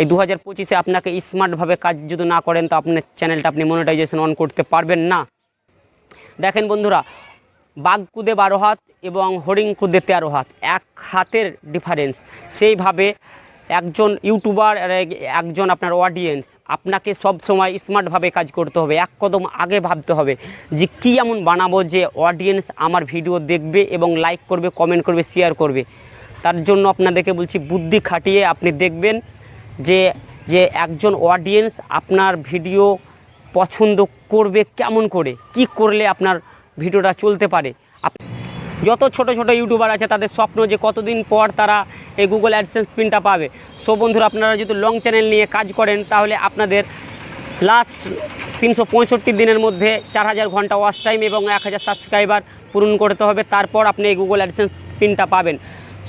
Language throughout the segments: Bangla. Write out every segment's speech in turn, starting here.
এই দু হাজার পঁচিশে আপনাকে স্মার্টভাবে কাজ যদি না করেন, তো আপনার চ্যানেলটা আপনি মনিটাইজেশন অন করতে পারবেন না। দেখেন বন্ধুরা বাঘ কুদে বারো হাত এবং হরিণ কুদে তেরো হাত, এক হাতের ডিফারেন্স সেইভাবে একজন ইউটিউবার একজন আপনার অডিয়েন্স আপনাকে সব সময় স্মার্টভাবে কাজ করতে হবে, এক কদম আগে ভাবতে হবে যে কী এমন বানাবো যে অডিয়েন্স আমার ভিডিও দেখবে এবং লাইক করবে কমেন্ট করবে শেয়ার করবে। তার জন্য আপনাদেরকে বলছি, বুদ্ধি খাটিয়ে আপনি দেখবেন যে যে একজন অডিয়েন্স আপনার ভিডিও পছন্দ করবে কেমন করে, কি করলে আপনার ভিডিওটা চলতে পারে। যত ছোট ছোট ইউটিউবার আছে, তাদের স্বপ্ন যে কতদিন পর তারা এই গুগল অ্যাডসেন্স পিনটা পাবে। সো বন্ধুরা, আপনারা যদি লং চ্যানেল নিয়ে কাজ করেন, তাহলে আপনাদের লাস্ট তিনশো পঁয়ষট্টি দিনের মধ্যে চার হাজার ঘণ্টা ওয়াচ টাইম এবং এক হাজার সাবস্ক্রাইবার পূরণ করতে হবে। তারপর আপনি এই গুগল অ্যাডসেন্স পিনটা পাবেন।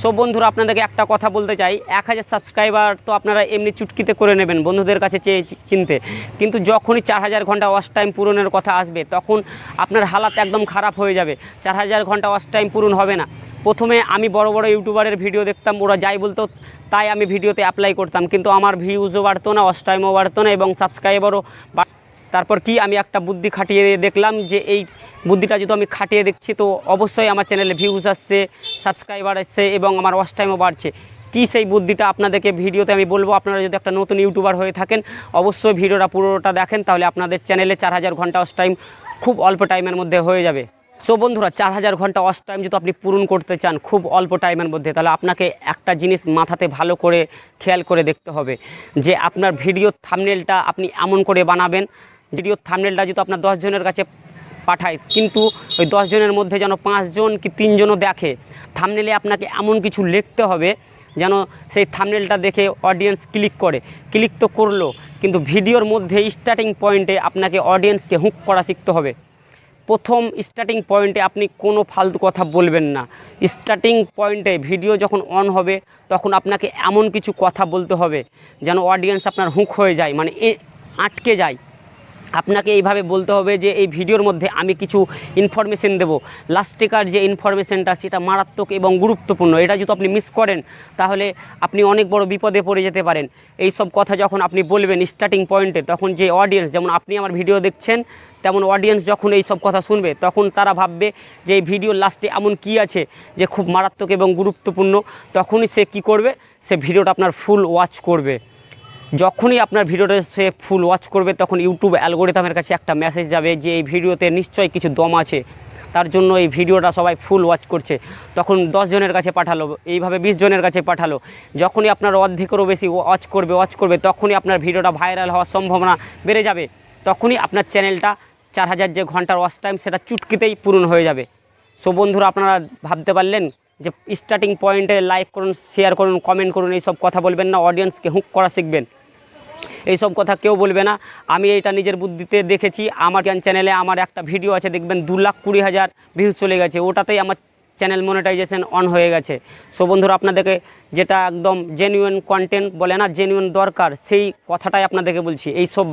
সো বন্ধুরা, আপনাদেরকে একটা কথা বলতে চাই। এক হাজার সাবস্ক্রাইবার তো আপনারা এমনি চুটকিতে করে নেবেন বন্ধুদের কাছে চেয়ে চিনতে। কিন্তু যখনই চার হাজার ঘণ্টা ওয়াচ টাইম পূরণের কথা আসবে, তখন আপনার হালাত একদম খারাপ হয়ে যাবে। চার হাজার ঘণ্টা ওয়াচ টাইম পূরণ হবে না। প্রথমে আমি বড় বড় ইউটিউবারের ভিডিও দেখতাম, ওরা যাই বলতো, তাই আমি ভিডিওতে অ্যাপ্লাই করতাম। কিন্তু আমার ভিউজও বাড়তো না ওয়াচ টাইমও বাড়তো না এবং সাবস্ক্রাইবারও তারপর কি আমি একটা বুদ্ধি খাটিয়ে দেখলাম যে এই বুদ্ধিটা যদি আমি খাটিয়ে দেখছি, তো অবশ্যই আমার চ্যানেলে ভিউজ আসছে সাবস্ক্রাইবার আসছে এবং আমার ওয়াচ টাইমও বাড়ছে। কী সেই বুদ্ধিটা আপনাদেরকে ভিডিওতে আমি বলব? আপনারা যদি একটা নতুন ইউটিউবার হয়ে থাকেন, অবশ্যই ভিডিওটা পুরোটা দেখেন, তাহলে আপনাদের চ্যানেলে চার হাজার ঘণ্টা ওয়াচ টাইম খুব অল্প টাইমের মধ্যে হয়ে যাবে। সো বন্ধুরা, চার হাজার ঘণ্টা ওয়াচ টাইম যদি আপনি পূরণ করতে চান, খুব অল্প টাইমের মধ্যে, তাহলে আপনাকে একটা জিনিস মাথাতে ভালো করে খেয়াল করে দেখতে হবে যে আপনার ভিডিও থামনেলটা আপনি এমন করে বানাবেন ভিডিও থামনেলটা যদি আপনার দশজনের কাছে পাঠায়, কিন্তু ওই দশজনের মধ্যে যেন পাঁচজন কি তিনজনও দেখে, থামনেলে আপনাকে এমন কিছু লিখতে হবে যেন সেই থামনেলটা দেখে অডিয়েন্স ক্লিক করে। ক্লিক তো করল, কিন্তু ভিডিওর মধ্যে স্টার্টিং পয়েন্টে আপনাকে অডিয়েন্সকে হুক করা শিখতে হবে। প্রথম স্টার্টিং পয়েন্টে আপনি কোনো ফালতু কথা বলবেন না। স্টার্টিং পয়েন্টে ভিডিও যখন অন হবে, তখন আপনাকে এমন কিছু কথা বলতে হবে যেন অডিয়েন্স আপনার হুঁক হয়ে যায় মানে আটকে যায়। আপনাকে এইভাবে বলতে হবে যে এই ভিডিওর মধ্যে আমি কিছু ইনফরমেশন দেব। লাস্টেকার যে ইনফরমেশনটা সেটা মারাত্মক এবং গুরুত্বপূর্ণ। এটা যদি আপনি মিস করেন, তাহলে আপনি অনেক বড় বিপদে পড়ে যেতে পারেন। এই সব কথা যখন আপনি বলবেন স্টার্টিং পয়েন্টে তখন যে অডিয়েন্স যেমন আপনি আমার ভিডিও দেখছেন, তেমন অডিয়েন্স যখন এই সব কথা শুনবে, তখন তারা ভাববে যে এই ভিডিওর লাস্টে এমন কি আছে যে খুব মারাত্মক এবং গুরুত্বপূর্ণ। তখনই সে কি করবে? সে ভিডিওটা আপনার ফুল ওয়াচ করবে। যখনই আপনার ভিডিওটা সে ফুল ওয়াচ করবে, তখন ইউটিউব অ্যালগোরিথামের কাছে একটা মেসেজ যাবে যে এই ভিডিওতে নিশ্চয়ই কিছু দম আছে। তার জন্য এই ভিডিওটা সবাই ফুল ওয়াচ করছে। তখন জনের কাছে পাঠালো, এইভাবে বিশ জনের কাছে পাঠালো। যখনই আপনার অর্ধেকেরও বেশি ওয়াচ করবে ওয়াচ করবে, তখনই আপনার ভিডিওটা ভাইরাল হওয়ার সম্ভাবনা বেড়ে যাবে। তখনই আপনার চ্যানেলটা চার হাজার যে ঘণ্টার ওয়াচ টাইম সেটা চুটকিতেই পূরণ হয়ে যাবে। সো বন্ধুরা, আপনারা ভাবতে পারলেন যে স্টার্টিং পয়েন্টে লাইক করুন শেয়ার করুন কমেন্ট করুন, এইসব কথা বলবেন না অডিয়েন্সকে হুক করা শিখবেন। এইসব কথা কেউ বলবে না। আমি এটা নিজের বুদ্ধিতে দেখেছি। আমার চ্যানেলে আমার একটা ভিডিও আছে, দেখবেন দু লাখ কুড়ি হাজার ভিউজ চলে গেছে। ওটাতেই আমার চ্যানেল মনিটাইজেশন অন হয়ে গেছে। সো বন্ধুরা, আপনাদেরকে যেটা একদম জেনুইন কন্টেন্ট বলে না জেনুইন দরকার, সেই কথাটাই আপনাদেরকে বলছি। এই সব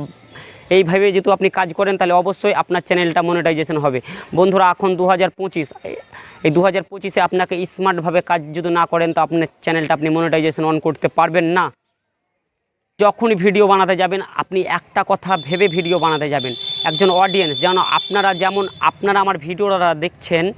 এইভাবে যেহেতু আপনি কাজ করেন, তাহলে অবশ্যই আপনার চ্যানেলটা মনিটাইজেশন হবে। বন্ধুরা, এখন দু হাজার পঁচিশ, এই দু হাজার পঁচিশে আপনাকে স্মার্টভাবে কাজ যদি না করেন, তো আপনার চ্যানেলটা আপনি মনিটাইজেশন অন করতে পারবেন না। যখনই ভিডিও বানাতে যাবেন, আপনি একটা কথা ভেবে ভিডিও বানাতে যাবেন। একজন অডিয়েন্স যেন আপনারা যেমন আপনারা আমার ভিডিওটা দেখছেন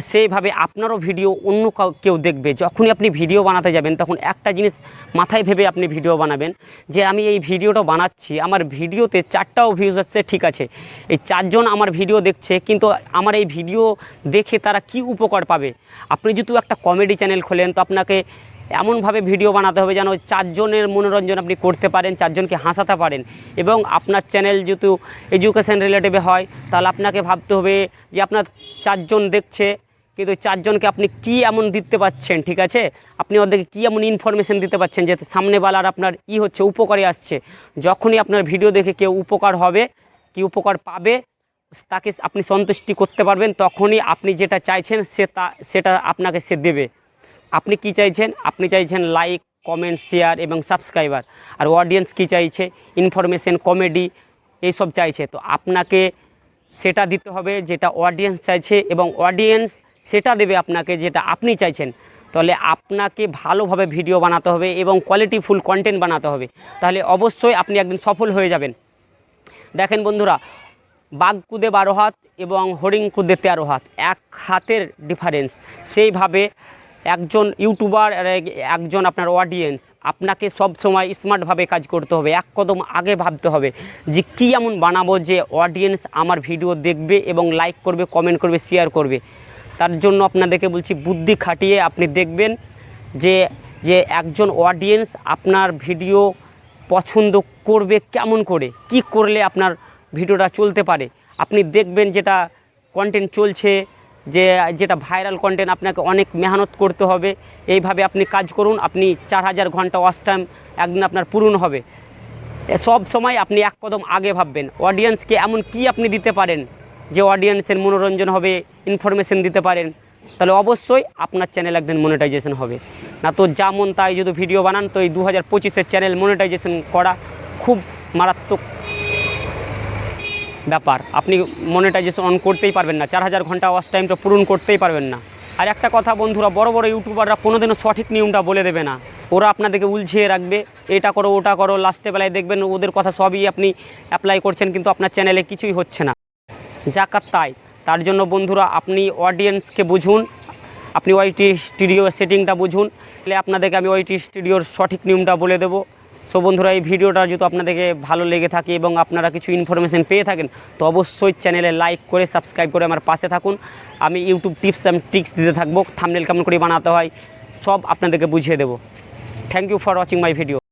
সেইভাবে আপনারও ভিডিও অন্য কাউ- কেউ দেখবে। যখনই আপনি ভিডিও বানাতে যাবেন, তখন একটা জিনিস মাথায় ভেবে আপনি ভিডিও বানাবেন, যে আমি এই ভিডিওটা বানাচ্ছি, আমার ভিডিওতে চারটাও ভিউজ আসছে, ঠিক আছে। এই চারজন আমার ভিডিও দেখছে, কিন্তু আমার এই ভিডিও দেখে তারা কি উপকার পাবে? আপনি যেহেতু একটা কমেডি চ্যানেল খোলেন, তো আপনাকে এমনভাবে ভিডিও বানাতে হবে যেন চারজনের মনোরঞ্জন আপনি করতে পারেন, চারজনকে হাসাতে পারেন। এবং আপনার চ্যানেল যেহেতু এডুকেশন রিলেটিভে হয়, তাহলে আপনাকে ভাবতে হবে যে আপনার চারজন দেখছে, কিন্তু চারজনকে আপনি কি এমন দিতে পাচ্ছেন, ঠিক আছে? আপনি ওদেরকে কী এমন ইনফরমেশন দিতে পাচ্ছেন যে সামনেবেলার আপনার ই হচ্ছে, উপকারে আসছে? যখনই আপনার ভিডিও দেখে কেউ উপকার হবে, কি উপকার পাবে, তাকে আপনি সন্তুষ্টি করতে পারবেন, তখনই আপনি যেটা চাইছেন, সে তা, সেটা আপনাকে সে দেবে। আপনি কি চাইছেন? আপনি চাইছেন লাইক কমেন্ট শেয়ার এবং সাবস্ক্রাইবার আর অডিয়েন্স কি চাইছে? ইনফরমেশন কমেডি এইসব চাইছে। তো আপনাকে সেটা দিতে হবে যেটা অডিয়েন্স চাইছে এবং অডিয়েন্স সেটা দেবে আপনাকে যেটা আপনি চাইছেন। তাহলে আপনাকে ভালোভাবে ভিডিও বানাতে হবে এবং কোয়ালিটিফুল কন্টেন্ট বানাতে হবে। তাহলে অবশ্যই আপনি একদিন সফল হয়ে যাবেন। দেখেন বন্ধুরা বাঘ কুদে বারো হাত এবং হরিণ কুদে তেরো হাত, এক হাতের ডিফারেন্স সেইভাবে একজন ইউটিউবার একজন আপনার অডিয়েন্স আপনাকে সব সময় স্মার্টভাবে কাজ করতে হবে, এক কদম আগে ভাবতে হবে যে কী এমন বানাবো যে অডিয়েন্স আমার ভিডিও দেখবে এবং লাইক করবে কমেন্ট করবে শেয়ার করবে। তার জন্য আপনাদেরকে বলছি, বুদ্ধি খাটিয়ে আপনি দেখবেন যে যে একজন অডিয়েন্স আপনার ভিডিও পছন্দ করবে কেমন করে, কি করলে আপনার ভিডিওটা চলতে পারে। আপনি দেখবেন যেটা কন্টেন্ট চলছে যে, যেটা ভাইরাল কন্টেন্ট আপনাকে অনেক মেহনত করতে হবে, এইভাবে আপনি কাজ করুন, আপনি চার হাজার ঘণ্টা ওয়াচ টাইম একদিন আপনার পূরণ হবে। সব সময় আপনি এক কদম আগে ভাববেন অডিয়েন্সকে এমন কি আপনি দিতে পারেন, যে অডিয়েন্সের মনোরঞ্জন হবে ইনফরমেশন দিতে পারেন, তাহলে অবশ্যই আপনার চ্যানেল একদিন মনিটাইজেশন হবে। না তো যেমন তাই যদি ভিডিও বানান, তো এই দু হাজার পঁচিশের চ্যানেল মনিটাইজেশন করা খুব মারাত্মক ব্যাপার। আপনি মনিটাইজেশন অন করতেই পারবেন না। চার হাজার ঘণ্টা ওয়াচ টাইমটা পূরণ করতেই পারবেন না। আর একটা কথা বন্ধুরা, বড় বড় ইউটিউবাররা কোনোদিনও সঠিক নিয়মটা বলে দেবে না। ওরা আপনাদেরকে উলঝিয়ে রাখবে, এটা করো, ওটা করো লাস্টে বেলায় দেখবেন ওদের কথা সবই আপনি অ্যাপ্লাই করছেন, কিন্তু আপনার চ্যানেলে কিছুই হচ্ছে না। যাকাত তাই। তার জন্য বন্ধুরা, আপনি অডিয়েন্সকে বুঝুন, আপনি ওয়াইটি স্টুডিও সেটিংটা বুঝুন, তাহলে আপনাদেরকে আমি ওয়াইটি স্টুডিওর সঠিক নিয়মটা বলে দেবো। সো বন্ধুরা, এই ভিডিওটা যদি আপনাদেরকে ভালো লেগে থাকে এবং আপনারা কিছু ইনফরমেশান পেয়ে থাকেন, তো অবশ্যই চ্যানেলে লাইক করে সাবস্ক্রাইব করে আমার পাশে থাকুন। আমি ইউটিউব টিপস অ্যান্ড ট্রিক্স দিতে থাকব থামনেল কেমন করে বানাতে হয়, সব আপনাদেরকে বুঝিয়ে দেবো। Thank you for watching my video